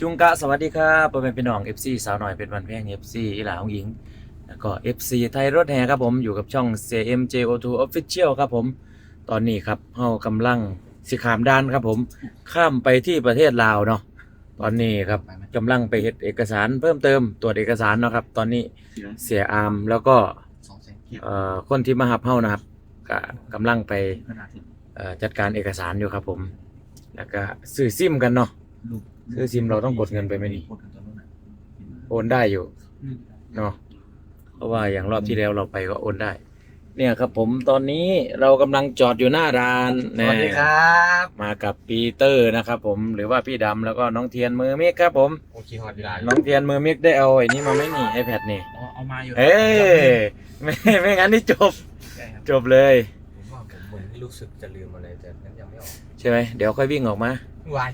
จุงกะสวัสดีครับพ่อแม่พี่น้อง FC สาวหน่อยเป็นวันแพง FC อีหลาของหญิง แล้วก็ FC ไทยรถแห่ครับผมอยู่กับช่อง CMJO2 Official ครับผม ตอนนี้ครับเฮากำลังสิขามด้านครับผม ข้ามไปที่ประเทศลาวเนาะตอนนี้ครับกำลังไปเฮ็ดเอกสารเพิ่มเติมตรวจเอกสารเนาะครับ ตอนนี้เสียอามแล้วก็สองแสนเกียร์เอ่อคนที่มาหับเฮานะครับก็กำลังไปขนาดที่เอ่อจัดการเอกสารอยู่ครับผม แล้วก็ซื้อซิมกันเนาะลูก ซื้อซิมเราต้องกดเงินไปไหมนี่กดกันตอนนู้นน่ะโอนได้อยู่เนาะเพราะว่าอย่างรอบที่แล้วเราไปก็โอนได้ เนี่ยครับผมตอนนี้เรากำลังจอดอยู่หน้าร้านสนะวัสดีครับ มากับปีเตอร์นะครับผมหรือว่าพี่ดำแล้วก็น้องเทียนมือมิกครับผม โอเคฮอตเวลาน้องเทียนมือมิกได้เอาไอ้นี่มาไหมนี่ iPad นี่ เอามาอยู่เอ้ยไม่ไม่งั้นนี่จบใช่ครับจบเลย ผมว่าผมเหมือนรู้สึกจะลืมอะไรแต่นั้นยังไม่ออกใช่ไหมเดี๋ยวค่อยวิ่งออกมา วาย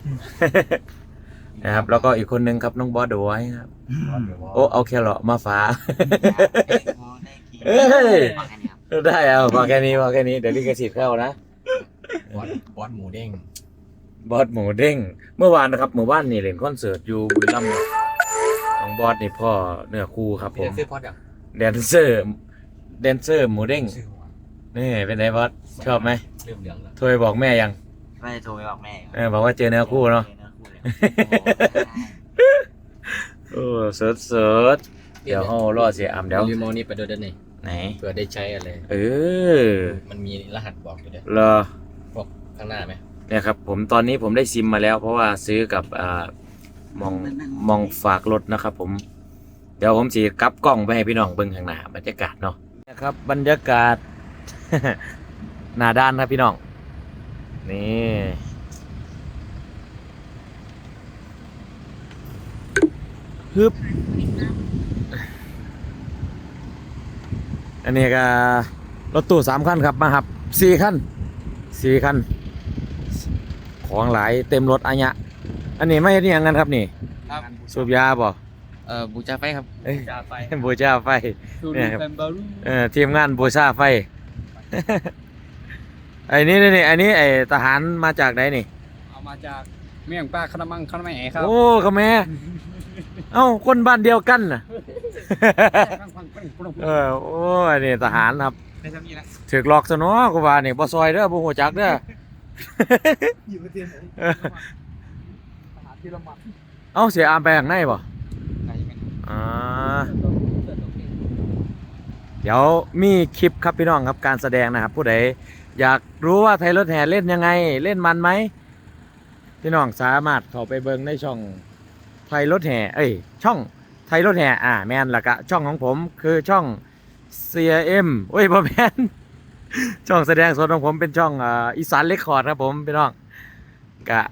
นะครับ แล้วก็อีกคนนึงครับน้องบอสเดอะไว้ครับโอ้เอาแครอทมาฝาเอ้ย ได้เอาพอแค่นี้พอแค่นี้เดี๋ยวลิขสิทธิ์เข้านะ บอสบอสหมูเด้งบอสหมูเด้ง เมื่อวานนะครับเมื่อวานนี่เล่นคอนเสิร์ตอยู่บุรีรัมย์ของบอสนี่พ่อเนื้อคู่ครับผพี่ม จะซื้อพอดอย่างแดนเซอร์ แดนเซอร์หมูเด้งซื้อหัวนี่เป็นไงบอสชอบไหมเริ่มเหลืองแล้วโทรไปบอกแม่ยัง ไม่ได้โทรไปบอกแม่เออบอกว่าเจอเนื้อคู่เนาะเนื้อคู่เลย โอ้เสิร์ชเสิร์ชเดี๋ยวเขารอเสียอ่ำเดี๋ยวลืมเอานี่ไปด้วยด้านในไหนเผื่อได้ใช้อะไรเออมันมีรหัสบอกอยู่ด้วยรอพวกข้างหน้าไหมเนี่ยครับผมตอนนี้ผมได้ซิมมาแล้ว เพราะว่าซื้อกับอ่ามองมองฝากรถนะครับ ผม เดี๋ยวผมสีกลับกล้องไปให้พี่น้องเบิ่งข้างหน้าบรรยากาศเนาะนะครับ บรรยากาศหน้าด้านครับพี่น้องนี่ ฮึบอันนี้ก็รถตู้สามคันครับมาครับสี่คันสี่คัน ของหลายเต็มรถอันยะอันนี้ไม่เห็นอหย่างนั้นครับนี่ครับสูบยาบ่เอ่อบูชาไฟครับเอ้ยบูชาไฟบูชาไฟเนี่ยครับเออทีมงานบูชาไฟไอ้นี่นี่นี่ไอ้นี่ไอ้ทหารมาจากไหนนี่เอามาจากเมี่ยงป้าคณะมังคณะแม่ครับโอ้ขแม่ เอ้าคนบ้านเดียวกันน่ะ เออโอ้ยนี่ทหารครับไม่ทำนี่นะถึกหลอกซะเนาะกูว่านี่บ่ซอยเด้อบ่ฮู้จักเด้อ อยู่ประเทศไหนเออ ทหารที่ละมัดเอ้าเสียอามไปข้างในบ่ไหนไม่รู้อ่า เดี๋ยวมีคลิปครับพี่น้องครับการแสดงนะครับ ผู้ใดอยากรู้ว่าไทยรถแห่เล่นยังไง เล่นมันไหมพี่น้องสามารถเข้าไปเบิ่งในช่อง ไทยรถแห่เอ้ยช่องไทยรถแห่อ่าแมนละกะช่องของผมคือช่อง CM เอ้ยบ่แมนช่องแสดงสดของผมเป็นช่องอ่าอีสานเรคคอร์ดครับผมพี่น้องกะ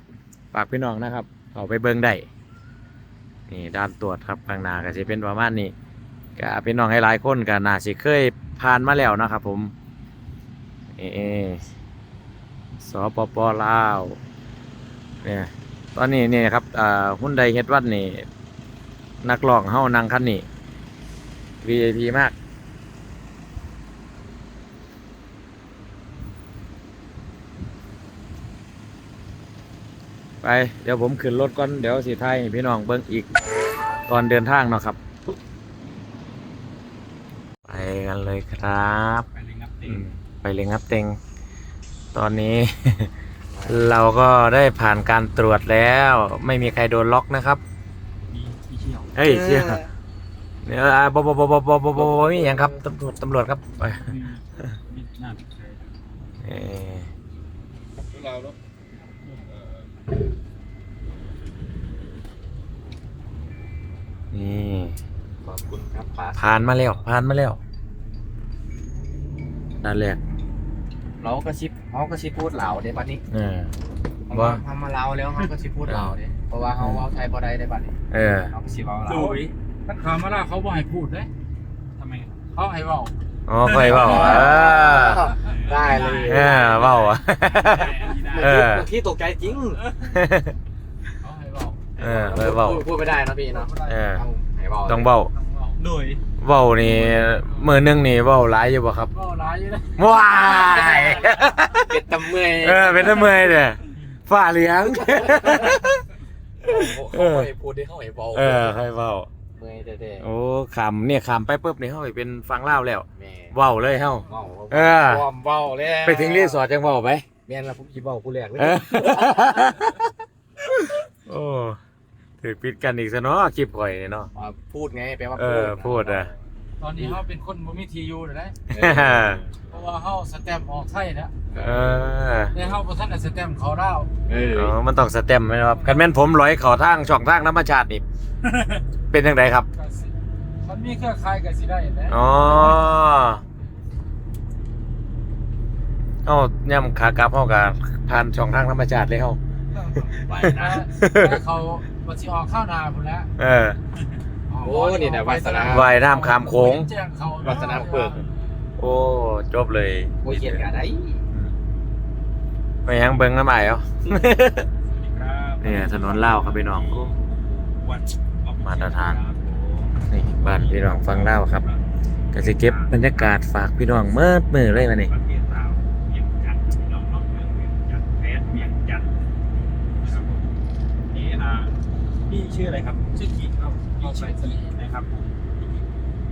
ฝากพี่น้องนะครับเข้าไปเบิ่งได้นี่ด้านตรวจครับข้างหน้าก็จะเป็นประมาณนี้ก็เป็นน้องให้หลายคนก็น่าสิเคยผ่านมาแล้วนะครับผมเออสปปลาวเนี่ย ตอนนี้เนี่ยครับอ่าหุ้นใดเฮ็ดวัดนี่ นักร้องเฮานั่งคันนี้ VIP มาก ไป เดี๋ยวผมขึ้นรถก่อน เดี๋ยวสิไทยให้พี่น้องเบิ่งอีก ตอนเดินทางเนาะครับ ไปกันเลยครับ ไปเลยครับอืมไปเลยครับเต็ง ตอนนี้ เราก็ได้ผ่านการตรวจแล้ว ไม่มีใครโดนล็อกนะครับมีมีเชี่ยวเฮ้ยเชี่ยเนี่ยอ่าบบบบบบบบบบบมีอย่างครับตำรวจตำรวจครับไปมีมีน่าสนใจเอ่อเราแล้วนี่ขอบคุณครับป๋าผ่านมาแล้วผ่านมาแล้วนั่นแหละ เราก็ชิปเขาก็ชิปพูดเหล่าเด้บัดนี้เออ เขาว่า ทำมาเราแล้วเขาก็ชิปพูดเหล่าเด้เพราะว่าเขาเอาไทยบ่ได้ได้บัดนี้เออ เขาก็ชิปเอาเหล่าดุยท่านข่าวมาล่าเขาบอกให้พูดเลยทำไม เขาให้เว่าอ๋อค่อยเบาเออได้เลยเออเบาอะ เออ บางทีตกใจจริงเขาให้เว่าเออค่อยเบา พูดพูดไม่ได้นะพี่เนาะเออ ต้องให้เบา ต้องเบาดุย เบานี่มือหนึงนี่เบาหลายอยู่บ่ครับเว่าร้ายอยู่นะว้ายเป็นตะเมื่อยเออเป็นทำไมเนี่ยฝ่าเหลือง เขาไม่ได้พูดได้เขาให้เบาเออใครเว้า เมื่อยแท้โอ้ขำเนี่ยขำไปปุ๊บนี่เฮาไปเป็นฟังเล่าวแล้ว ๆแม่เว้าเลยเฮา เมาเออ ความเบาแล้วไปถึงรีสอร์ทจังเว้าไป แม่นแล้วผมคิดเบาผู้แรกเลย เออ โอ้ ถือปิดกันอีกซะเนาะคลิปข่อยนี่เนาะว่าพูดไงแปลว่าเออพูดอะตอนนี้เขาเป็นคนบ่มีทียูเลยนะเออเพราะว่าเขาสแตมป์ออกไทยแล้วเออในเขาบ่ทันได้สแตมป์เขาดาวเอออ๋อมันต้องสเต็มไหมครับกันแม่นผมร้อยเขอทางช่องทางธรรมชาตินี่ เป็นจังไดครับ ก็สิมันมีเครือข่ายก็สิได้นะอ๋อเอ้าย่ำขากลับเฮากับผ่านช่องทางธรรมชาติเลยเฮา ไปนะแต่เขาบ่สิออกข้าวนาพุ่นแล้วเออ โอ้นี่นะวาสนาว่ายน้ำข้ามโขงแจ้งเขาวาสนาเปิด โอ้ จบเลยโอ้ยเขียนกันได้ไปยังเบิ่งน้ำใหม่เอาครับเนี่ยถนนเล่าวครับพี่น้องโอ้วันมาตรฐาน นี่บ้านพี่น้องฟังเล่าวครับก็สิเก็บบรรยากาศฝากพี่น้องเมื่อมือเลยมานี่ป พี่ชื่ออะไรครับชื่อกีครับพี่ชื่อกีนะครับผม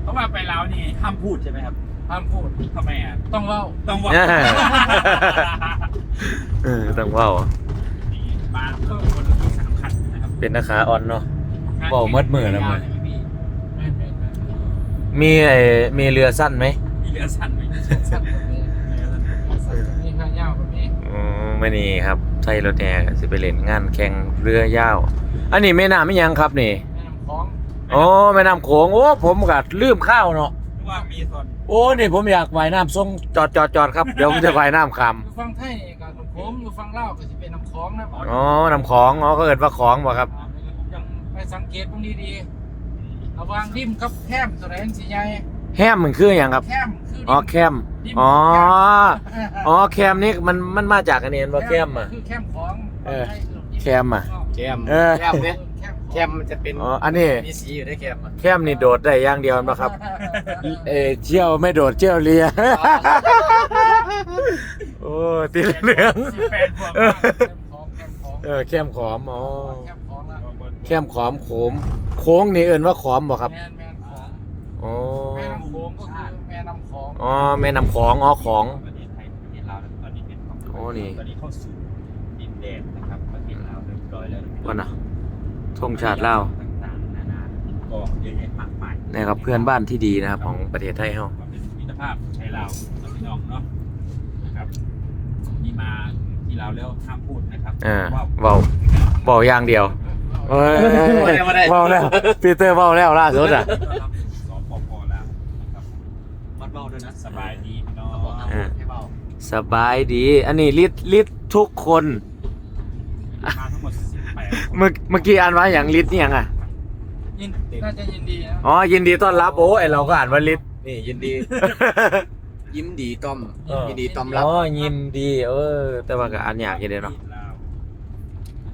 เพราะว่าไปลาวนี่ห้ามพูดใช่ไหมครับห้ามพูดทำไมอะต้องเล่าต้องว่าเออต้องเว้านี่มาเพิ่มคนละที่สามคันนะครับเป็นนาคาอ่อนเนาะ เว้าเมิดมื้อแล้วมื้อแม่นแม่นแม่นมีไอ้มีเรือสั้นไหมมีเรือสั่นไหมสั้นกว่านี้สั้นกว่านี้ข้างยาวกว่านี้อืมไม่นี่ครับ ไทยรถแห่ก็สิไปเล่นงานแข่งเรือยาว อันนี้แม่น้ำไม่ยังครับนี่แม่น้ำคลองโอ้แม่น้ำโขงโอ้ผมก็ลืมข้าวเนาะว่ามีส่วนโอ้นี่ผมอยากว่ายน้ำทรงจอดจอดจอดครับเดี๋ยวผมจะว่ายน้ำคอยู่ฝั่งไทยนี่ก็น้ำโขงอยู่ฝั่งลาวก็สิเป็นน้ำคลองนะำอ๋อน้ำของอ๋อก็เกิดว่าของบ่ครับยังไปสังเกตพวกนี้ดีระหวางริมกับแคมตัวไหนมันสิใหญ่แฮมมันคืออย่างครับแคมคืออ๋อริมแคมริมอ๋อแคมอ๋อแคมนี่มันมันมาจากอันนี้เห็นว่าแคมอะ คือแคมของเออฝั่งไทยแคมอะ แคมเออ แคมเนี่ยแคมแคมมันจะเป็นอ๋ออันนี้มีสีอยู่ได้แคมอะแคมนี่โดดได้อย่างเดียวนะครับ เออเชี่ยวไม่โดดเชี่ยวเลีย โอ้ตีเหลืองสิบแปดบวกเออแคมของแคมของเออแคมขอมอ๋อแคมของละแคมขอมโขมโค้งนี่เอิ้นว่าขอมบ่ครับแม่นแม่นของอ๋อแม่น้ำโขงก็คือแม่น้ำของอ๋อแม่น้ำของอ๋อของ ประเทศไทยประเทศลาวแล้วตอนนี้เป็นของโอ้นี่ ตอนนี้เข้าสู่ดินแดนนะ บร้อยแล้วว่านะธงชาติลาวต่างๆนานาก็เยอะแยะมากมายนะครับเพื่อนบ้านที่ดีนะครับของประเทศไทยเฮาความเป็นมิตรภาพไทยลาวเราพี่น้องเนาะนะครับนี่มาที่ลาวแล้วห้ามพูดนะครับอ่าว่าเว้าเว้าอย่างเดียวเอ้ยเว้าแล้วปีเตอร์เว้าแล้วล่าสุดอะสปปลาวนะครับวัดเบาด้วยนะสบายดีพี่น้องเขาบอกห้ามพูดให้เบาสบายดี อันนี้ลิดลิดทุกคน เมื่อเมื่อกี้อ่านว่าอย่างลิดเนี่ยงอะยินน่าจะยินดีนะอ๋อยินดีต้อนรับโอ้ไอเราก็อ่านว่าลิดนี่ยินดี ยิ้มดีต้อมเออ ยินดีต้อมรับอ๋อยินดี เออ แต่ว่าก็อ่านยากอยู่เด้เนาะลาว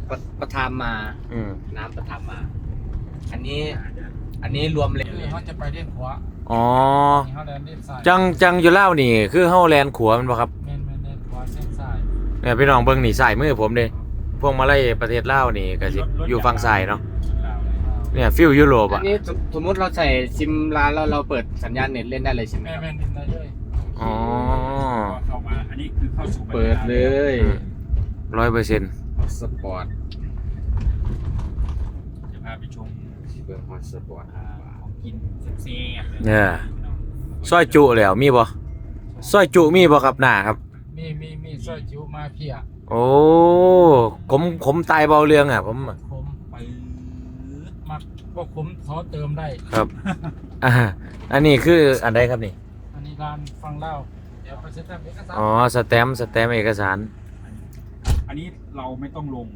ประประทามมา อืมน้ำประทามมา อันนี้ อันนี้รวมเลย คือเขาจะไปเล่นขวาอ๋อ นี่เขาเล่นเล่นซ้ายจังจังอยู่เล่าวนี่ คือเฮาแลนขัวแมันบ่ครับแม่นแม่นเล่นขวาเส้นซ้ายเนี่ยพี่น้องเบิ่งนี่สายมือผมเด้ พวกมาไล่ประเทศลาวนี่ก็สิอยู่ฝั่งซ้ายเนาะลาวเนี่ยฟิลยุโรปอัอะนนี้สมสมมติเราใส่ซิมร้านแล้วเราเปิดสัญญาณเน็ตเล่นได้เลยใช่ไหมแม่ครับแม่นเล่นได้เลยอ๋อเข้ามา อันนี้คือเข้าสู่เปิดเลยร้อยเปอร์เซ็นต์สปอร์ตจะพาไปชมเปิดฮอตสปอร์ตอ่าของกินเซ่บๆเลยเนี่ยซอยจุแล้วมีบ่ซอยจุมีบ่ครับหน้าครับ มีมีมีซอยจิ๋วมาเพีย โอ้ผมผมตายเบาเรื่องอะผมอะผมไปมักพวกผมขอเติมได้ ครับ อ่าอันนี้คืออันใดครับนี่ อันนี้ร้านฟังเล่าเดี๋ยวไปเซ็นทรัลเอกสารอ๋อสแตมป์สแตมป์เอกสารอันนี้เราไม่ต้องลง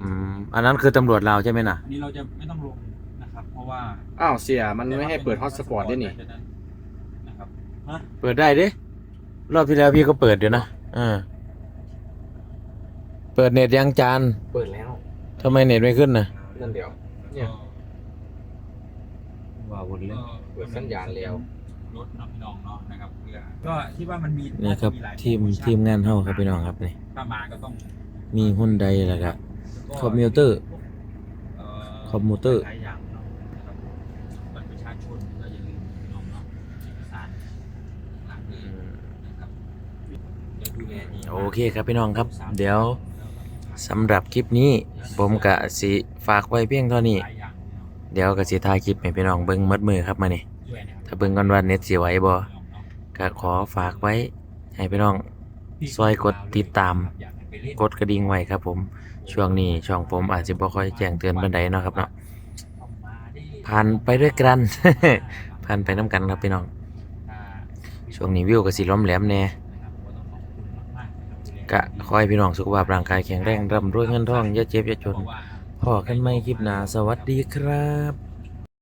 อืมอันนั้นคือตำรวจเราวใช่ไหมน่ะ อันนี้เราจะไม่ต้องลงนะครับ เพราะว่าอ้าวเสียมันไม่ให้เปิดฮอตสปอร์ตด้วยนี่ นะครับ เปิดได้ดิรอบที่แล้วพี่ก็เปิดอยู่นะอ่า เปิดเน็ตยังจานเปิดแล้วทำไมเน็ตไม่ขึ้นน่ะนั่นเดียว เนี่ยว้าวเลย เปิดสัญญาณแล้วรถน้องพี่น้องเนาะนะครับเพื่อก็คิดว่ามันมีนี่ครับหลายทีมโปรโชั่นทีมงานเฮาครับพี่น้องครับนี่ถ้ามาก็ต้องมีหุ้นใดแล้วก็ คอมพิวเตอร์คอมพิวเตอร์ หลายอย่างเนาะนะครับบัตรประชาชนก็อย่าลืมพี่น้องเนาะเอกสารหลักนี้นะครับเดี๋ยวดูแลดีมากโอเคครับพี่น้องครับ เดี๋ยว สำหรับคลิปนี้ผมกะสิฝากไว้เพียงเท่านี้ เดี๋ยวก็สิถ่ายคลิปให้พี่น้องเบิ่งหมดมือครับมานี่ยถ้าเบิ่งก่อนว่าเน็ตสิไหวบ่ก็ขอฝากไว้ให้พี่น้องซอยกดติดตาม กดกระดิ่งไว้ครับ ผมช่วงนี้ช่องผมอาจจะบ่ค่อยแจ้งเตือนปานใดเนาะครับเนาะผ่านไปด้วยกันผ่านไปน้ำกันครับพี่น้องช่วงนี้วิวก็สิล้อมแหลมแน่ ก็ขอให้พี่น้องสุขภาพร่างกายแข็งแรงร่ำรวยเงินทองอย่าเจ็บอย่าจนพอกันไม่คลิปหนาสวัสดีครับ